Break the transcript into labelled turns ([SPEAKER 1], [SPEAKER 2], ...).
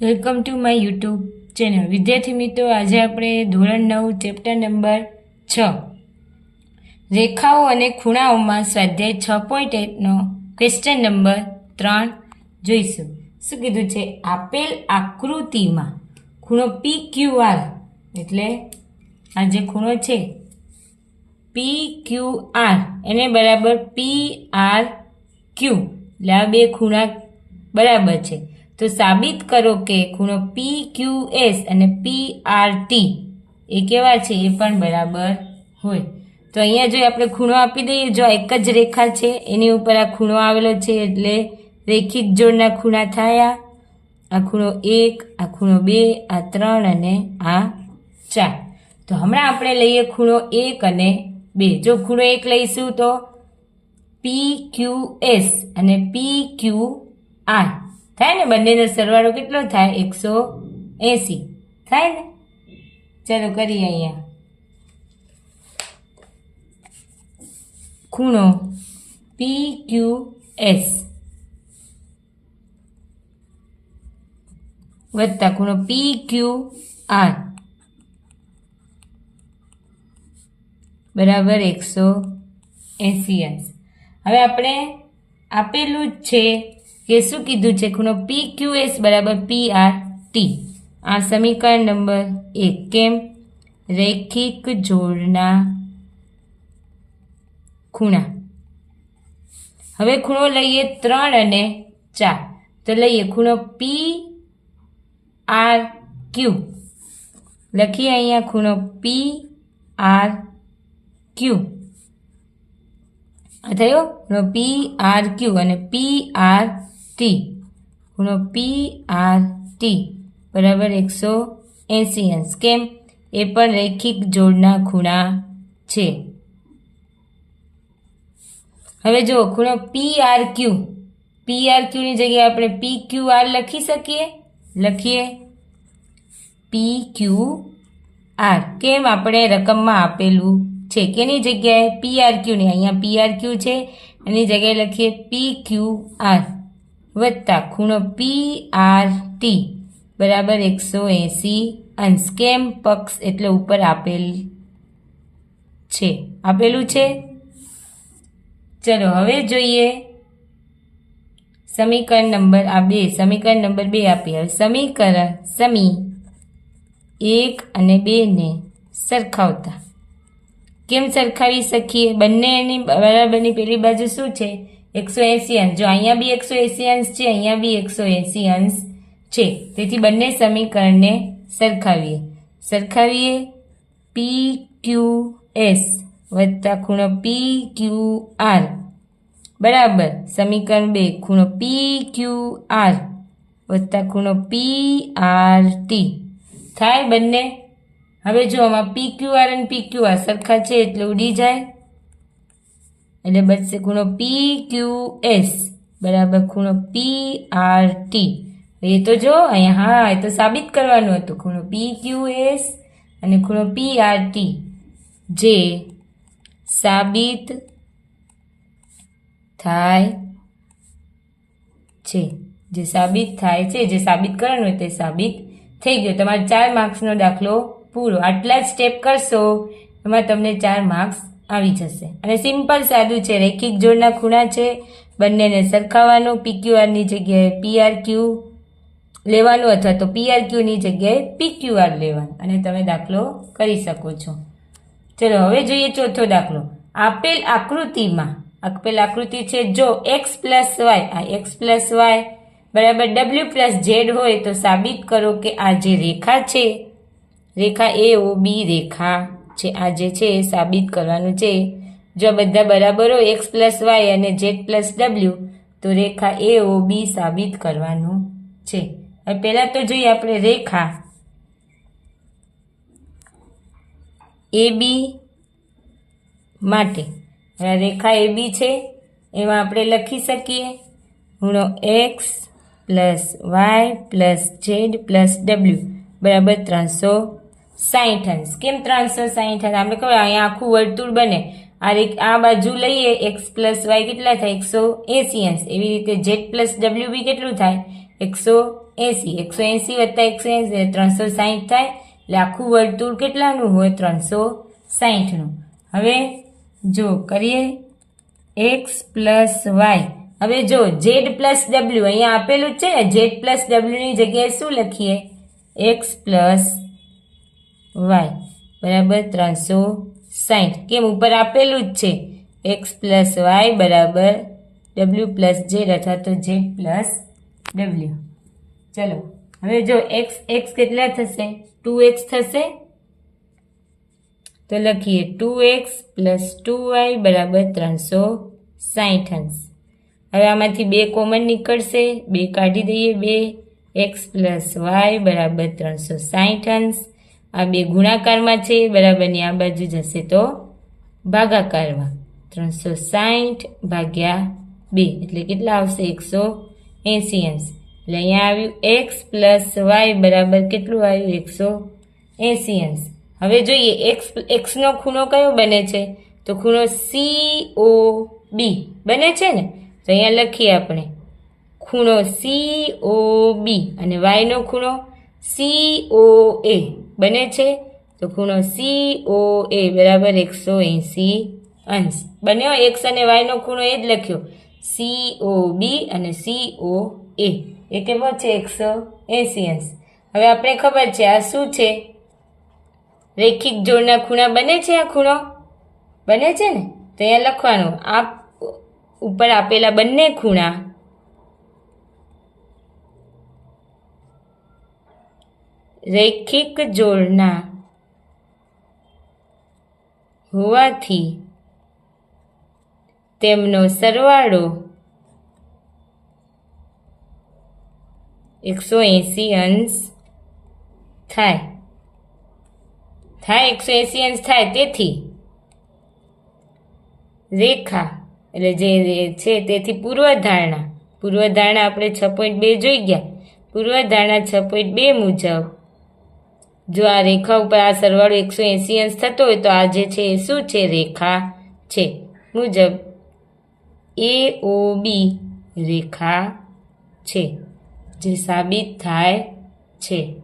[SPEAKER 1] Welcome to my YouTube channel. વિદ્યાર્થી મિત્રો, આજે આપણે ધોરણ નવ, ચેપ્ટર નંબર છ. રેખાઓ અને ખૂણાઓમાં સ્વાધ્યાય છ પોઈન્ટ એકનો ક્વેશ્ચન નંબર ત્રણ જોઈશું. શું કીધું છે? આપેલ આકૃતિમાં ખૂણો પી ક્યુ આર એટલે આ જે ખૂણો છે પી ક્યુ આર એને બરાબર પી આર ક્યુ એટલે આ બે ખૂણા બરાબર છે. તો સાબિત કરો કે ખૂણો પી ક્યુ એસ અને પી આર ટી એ કેવા છે? એ પણ બરાબર હોય. તો અહીંયા જો આપણે ખૂણો આપી દઈએ, જો એક જ રેખા છે, એની ઉપર આ ખૂણો આવેલો છે, એટલે રેખિત જોડના ખૂણા થયા આ. ખૂણો એક, આ ખૂણો બે, આ ત્રણ અને આ ચાર. તો હમણાં આપણે લઈએ ખૂણો એક અને બે. જો ખૂણો એક લઈશું તો પી ક્યુ એસ અને પી ક્યુ આર થાય ને બંનેનો સરવાળો કેટલો થાય? એકસો એંસી. થાય ને ચાલો કરીએ અહીંયા. ખૂણો પી ક્યુ એસ વત્તા ખૂણો પી ક્યુ આર બરાબર એકસો એંસી અંશ. હવે આપણે આપેલું જ છે કે શું કીધું છે, ખૂણો પી ક્યુ એસ બરાબર પી આર ટી આ સમીકરણ નંબર એક, કેમ? રૈખિક જોડના ખૂણા. હવે ખૂણો લઈએ ત્રણ અને ચાર. તો લઈએ ખૂણો પી આર ક્યુ લખીએ અહીંયા ખૂણો પી આર ક્યુ થયો? પી આર ક્યુ અને પી આર ટી. ખૂણો પી આર ટી બરાબર એકસો એંસી અંશ. કેમ? એ પણ રૈખિક જોડના ખૂણા છે. હવે જુઓ ખૂણો P R Q P R ક્યુની જગ્યાએ આપણે પી ક્યુ આર લખી શકીએ? લખીએ. પી ક્યુ આર કેમ આપણે રકમમાં આપેલું છે? કેની જગ્યાએ? પી આર ક્યુની અહીંયા પી આર ક્યુ છે. એની જગ્યાએ લખીએ પી ક્યુ આર વત્તા ખૂણો પી આર ટી બરાબર એકસો એંસી અંશ કેમ પક્ષ એટલે ઉપર આપેલ છે. આપેલું છે? ચલો, હવે જોઈએ સમીકરણ નંબર આ બે. સમીકરણ નંબર બે આપીએ. હવે સમીકરણ સમી એક અને બેને સરખાવતા. કેમ સરખાવી શકીએ? બંનેની બરાબરની પેલી બાજુ શું છે? એકસો એંસી અંશ જો અહીંયા બી એકસો એંસી અંશ છે, અહીંયા બી એકસો એંસી અંશ છે. તેથી બંને સમીકરણને સરખાવીએ. સરખાવીએ પી ક્યુ એસ વત્તા ખૂણો પી ક્યુ આર બરાબર. સમીકરણ બે, ખૂણો પી ક્યુ આર વત્તા ખૂણો પી આર ટી થાય બંને? હવે જો આમાં પી ક્યુ આર અને પી ક્યુ આર સરખા છે એટલે ઉડી જાય. એટલે બચશે ખૂણો પી ક્યુ એસ બરાબર ખૂણો પી આર ટી એ તો જો, અહીંયા હા, એ તો સાબિત કરવાનું હતું. ખૂણો પી ક્યુ એસ અને ખૂણો પી આર ટી જે સાબિત થાય છે. જે સાબિત થાય છે, જે સાબિત કરવાનું હોય તે સાબિત થઈ ગયો. તમારે ચાર માર્ક્સનો દાખલો પૂરો. આટલા જ સ્ટેપ કરશો, એમાં તમને ચાર માર્ક્સ આવી જશે. અને સિમ્પલ સાદું છે. રેખિક જોડના ખૂણા છે. બંનેને સરખાવવાનું પીક્યુઆરની જગ્યાએ પીઆર ક્યુ લેવાનું અથવા તો પીઆર ક્યુની જગ્યાએ પીક્યુઆર લેવાનું. અને તમે દાખલો કરી શકો છો. ચલો, હવે જોઈએ ચોથો દાખલો. આપેલ આકૃતિમાં, આપેલ આકૃતિ છે, જો એક્સ પ્લસ વાય આ એક્સ પ્લસ વાય બરાબર ડબલ્યુ પ્લસ ઝેડ હોય તો સાબિત કરો કે આ જે રેખા છે, રેખા એ ઓ બી રેખા છે. આ જે છે એ સાબિત કરવાનું છે. જો બધા બરાબર હોય, એક્સ પ્લસ વાય અને ઝેડ પ્લસ ડબલ્યુ, તો રેખા એ ઓ બી સાબિત કરવાનું છે. હવે પહેલાં તો જોઈએ આપણે રેખા. એ બી માટે. રેખા એ બી છે. એમાં આપણે લખી શકીએ. ખૂણો X plus Y plus Z plus W. બરાબર ત્રણસો સાહીઠ અંશ કેમ ત્રણસો સાહીઠ અંશ આપણે ખબર અહીંયા આખું વર્તુળ બને. આ આ બાજુ લઈએ એક્સ પ્લસ વાય કેટલા થાય? એકસો એંસી અંશ. એવી રીતે જેડ પ્લસ ડબલ્યુ બી કેટલું થાય? એકસો એંસી. એકસો એંસી વત્તા એકસો એંસી ત્રણસો સાહીઠ થાય. એટલે આખું વર્તુળ કેટલાનું હોય? ત્રણસો સાઠનું હવે જો કરીએ એક્સ પ્લસ વાય હવે જો ઝેડ પ્લસ ડબલ્યુ અહીંયા આપેલું છે ને? ઝેડ પ્લસ ડબલ્યુની જગ્યાએ શું લખીએ? એક્સ પ્લસ વાય બરાબર ત્રણસો સાઠ કેમ? ઉપર આપેલું જ છે. એક્સ પ્લસ વાય બરાબર ડબલ્યુ પ્લસ ઝેડ અથવા તો ઝેડ પ્લસ ડબલ્યુ. ચલો, હવે જો એક્સ એક્સ કેટલા થશે? ટુ એક્સ થશે? તો લખીએ two X plus two Y બરાબર ત્રણસો સાહીઠ અંશ. હવે આમાંથી બે કોમન નીકળશે. બે કાઢી દઈએ બે. એક્સ પ્લસ વાય બરાબર ત્રણસો સાહીઠ અંશ. આ બે ગુણાકારમાં છે, બરાબરની આ બાજુ જશે તો ભાગાકારમાં ત્રણસો સાહીઠ ભાગ્યા બે, એટલે કેટલા આવશે? એકસો એંસી અંશ. એટલે અહીંયા આવ્યું એક્સ પ્લસ વાય બરાબર કેટલું આવ્યું? એકસો એંસી અંશ. હવે જોઈએ, એક્સ એક્સનો ખૂણો કયો બને છે? તો ખૂણો સી ઓ બી બને છે ને? તો અહીંયા લખીએ આપણે. ખૂણો સી ઓ બી અને વાયનો ખૂણો સી ઓ એ બને છે? તો ખૂણો સી ઓ એ બરાબર એકસો એંસી અંશ. બન્યો એક્સ અને વાયનો ખૂણો એ જ લખ્યો. સી ઓ બી અને સી ઓ એ એ કેવો છે? એકસો એંસી અંશ. હવે આપણે ખબર છે આ શું છે? રેખિક જોડના ખૂણા બને છે આ ખૂણો? બને છે ને? તો અહીંયા લખવાનું આ ઉપર આપેલા બંને ખૂણા રૈખિક જોડના હોવાથી તેમનો સરવાળો એકસો એંસી અંશ થાય. થાય એકસો એંસી અંશ થાય તેથી રેખા એટલે જે છે તેથી પૂર્વધારણા. પૂર્વધારણા આપણે છ પોઈન્ટ બે જોઈ ગયા. પૂર્વધારણા છ પોઈન્ટ બે મુજબ જો આ રેખા ઉપર આ સરવાળો એકસો એંસી અંશ થતો હોય તો આ જે છે એ શું છે? રેખા છે. મુજબ એ, ઓ, બી રેખા છે, જે સાબિત થાય છે.